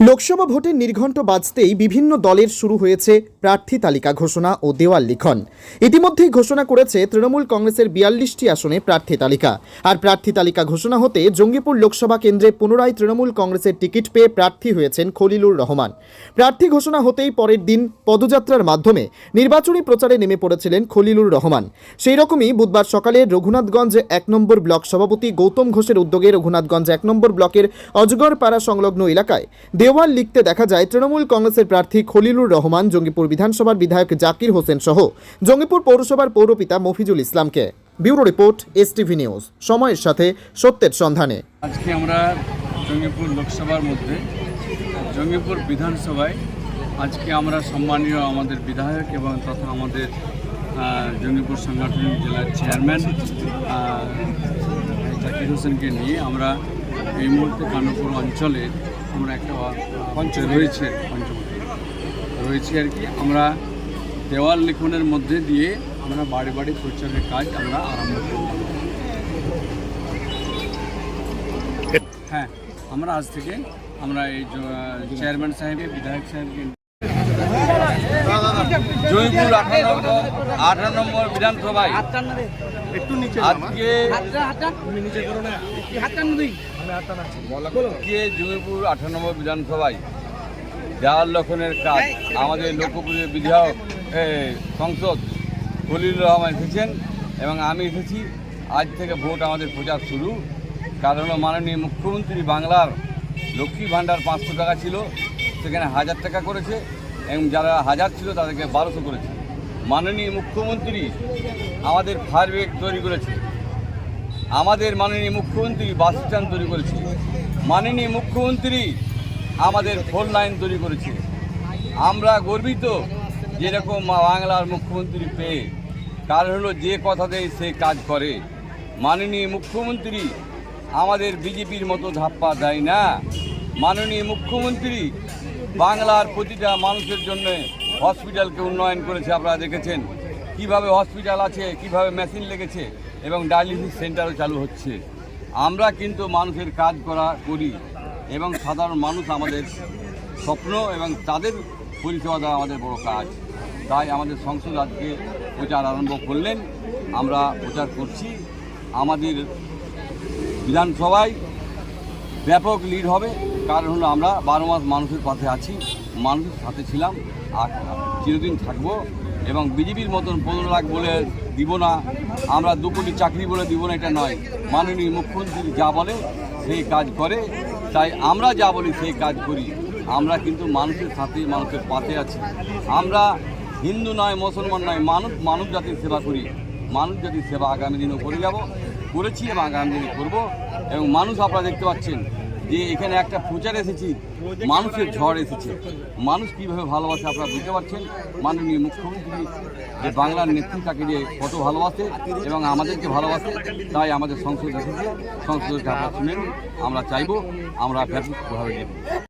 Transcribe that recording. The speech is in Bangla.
লোকসভা ভোটের নির্ঘণ্ট বাজতেই বিভিন্ন দলের শুরু হয়েছে প্রার্থী তালিকা ঘোষণা ও দেওয়াল লিখন। ইতিমধ্যেই ঘোষণা করেছে তৃণমূল কংগ্রেসের বিয়াল্লিশটি আসনে প্রার্থী তালিকা। আর প্রার্থী তালিকা ঘোষণা হতে জঙ্গিপুর লোকসভা কেন্দ্রে পুনরায় তৃণমূল কংগ্রেসের টিকিট পেয়ে প্রার্থী হয়েছেন খলিলুর রহমান। প্রার্থী ঘোষণা হতেই পরের দিন পদযাত্রার মাধ্যমে নির্বাচনী প্রচারে নেমে পড়েছিলেন খলিলুর রহমান। সেই রকমই বুধবার সকালে রঘুনাথগঞ্জ এক নম্বর ব্লক সভাপতি গৌতম ঘোষের উদ্যোগে রঘুনাথগঞ্জ এক নম্বর ব্লকের অজগরপাড়া সংলগ্ন এলাকায় দেওয়াল লিখতে দেখা যায়, তৃণমূল কংগ্রেসের প্রার্থী খলিলুর রহমান, জঙ্গিপুর বিধানসভার বিধায়ক জাকির হোসেন সহ জঙ্গিপুর পৌরসভার পৌরপিতা মফিজুল ইসলামকে। Bureau report, STV news. সময়ের সাথে সত্যের সন্ধানে। আজকে আমরা জঙ্গিপুর লোকসভার মধ্যে, জঙ্গিপুর বিধানসভায় আজকে আমরা সম্মানীয় আমাদের বিধায়ক এবং তথা আমাদের জঙ্গিপুর সাংগঠনিক জেলার চেয়ারম্যান জাকির হোসেনকে নিয়ে আমরা এই মুহূর্তে কানপুর অঞ্চলে আমরা একটা রয়েছে পঞ্চমতী রয়েছে আর কি। আমরা দেওয়াল লিখনের মধ্যে দিয়ে আমরা বাড়ি বাড়ি প্রচারের কাজ আমরা আরম্ভ করলাম হ্যাঁ আমরা আজ থেকে আমরা এই চেয়ারম্যান সাহেবের, বিধায়ক সাহেবকে জয়পুর আঠারো নম্বর আঠারো নম্বর বিধানসভায় আজকে আজকে জয়পুর আঠারো নম্বর বিধানসভায় দেওয়াল লক্ষণের কাজ আমাদের লোকপ্রিয় বিধায়ক সংসদ খলিল রহমান এসেছেন এবং আমি এসেছি। আজ থেকে ভোট আমাদের প্রচার শুরু। কারণ মাননীয় মুখ্যমন্ত্রী বাংলার লক্ষ্মী ভাণ্ডার পাঁচশো টাকা ছিল সেখানে হাজার টাকা করেছে এবং যারা হাজার ছিল তাদেরকে বারোশো করেছে। মাননীয় মুখ্যমন্ত্রী আমাদের ফায়ার তৈরি করেছে। আমাদের মাননীয় মুখ্যমন্ত্রী বাস স্ট্যান্ড তৈরি করেছে। মাননীয় মুখ্যমন্ত্রী আমাদের ফোর লাইন তৈরি করেছে। আমরা গর্বিত যেরকম বাংলার মুখ্যমন্ত্রী পেয়ে। কারণ হলো যে কথা দেয় সে কাজ করে। মাননীয় মুখ্যমন্ত্রী আমাদের বিজেপির মতো ধাপ্পা দেয় না। মাননীয় মুখ্যমন্ত্রী বাংলার প্রতিটা মানুষের জন্য হসপিটালকে উন্নয়ন করেছে আপনারা দেখেছেন। কীভাবে হসপিটাল আছে, কীভাবে মেশিন লেগেছে এবং ডায়ালিসিস সেন্টারও চালু হচ্ছে। আমরা কিন্তু মানুষের কাজ করা করি এবং সাধারণ মানুষ আমাদের স্বপ্ন এবং তাদের পরিষেবা দেওয়া আমাদের বড় কাজ। তাই আমাদের সংসদ আজকে প্রচার আরম্ভ করলেন। আমরা প্রচার করছি। আমাদের বিধানসভায় ব্যাপক লিড হবে। কারণ আমরা বারো মাস মানুষের পাশে আছি। মানুষের সাথে ছিলাম। চিরদিন থাকব এবং বিজেপির মতন পনেরো লাখ বলে দিব না। আমরা দু কোটি চাকরি বলে দিব না, এটা নয়। মাননীয় মুখ্যমন্ত্রী যা বলে সেই কাজ করে, তাই আমরা যা বলি সেই কাজ করি। আমরা কিন্তু মানুষের সাথে, মানুষের পাশে আছি। আমরা হিন্দু নয়, মুসলমান নয়, মানুষ, মানব জাতির সেবা করি। মানুষ জাতির সেবা আগামী দিনেও করে যাব, করেছি এবং আগামী দিনে করব। এবং মানুষ আপনারা দেখতে পাচ্ছেন যে এখানে একটা প্রচার এসেছি, মানুষের ঝড় এসেছে। মানুষ কীভাবে ভালোবাসে আপনারা বুঝতে পারছেন? মাননীয় মুখ্যমন্ত্রী যে বাংলার নেত্রী, তাকে যে কত ভালোবাসে এবং আমাদেরকে ভালোবাসে, তাই আমাদের সংসদ এসেছে। সংসদকে আপনারা শুনেন আমরা চাইব, আমরা ব্যাপকভাবে নেব।